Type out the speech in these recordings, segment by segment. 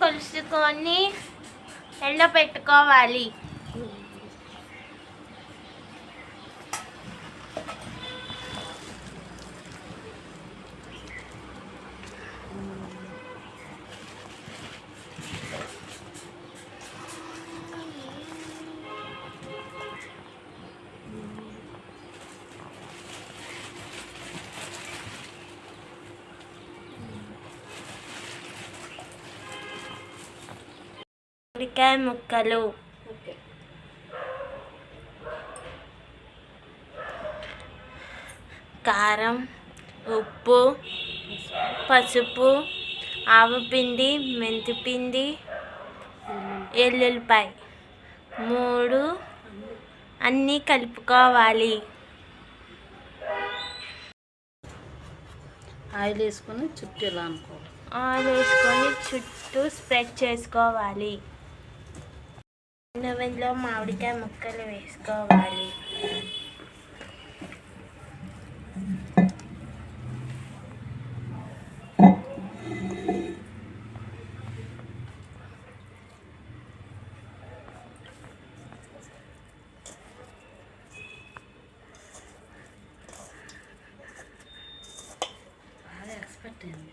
కొలుసుకొని ఎండబెట్టుకోవాలి ఉల్లికాయ ముక్కలు. కారం ఉప్పు పసుపు ఆవపిండి మెంతిపిండి ఎల్లుల్లిపాయ. మూడు అన్నీ కలుపుకోవాలి. ఆయిల్ వేసుకొని చుట్టూ ఇలా అనుకోవాలి? ఆయిల్ వేసుకొని చుట్టూ స్ప్రెడ్ చేసుకోవాలి. నూనెలో మామిడికాయ ముక్కలు వేసుకోవాలి. బాగా ఎక్స్పెక్ట్ అయింది.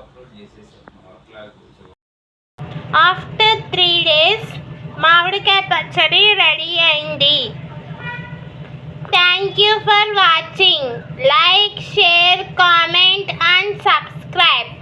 అప్లోడ్ చేసేసాం. అట్లా కూర్చో ఆఫ్టర్ త్రీ డేస్ మామిడికాయ పచ్చడి రెడీ అయింది. Thank you for watching like share comment and subscribe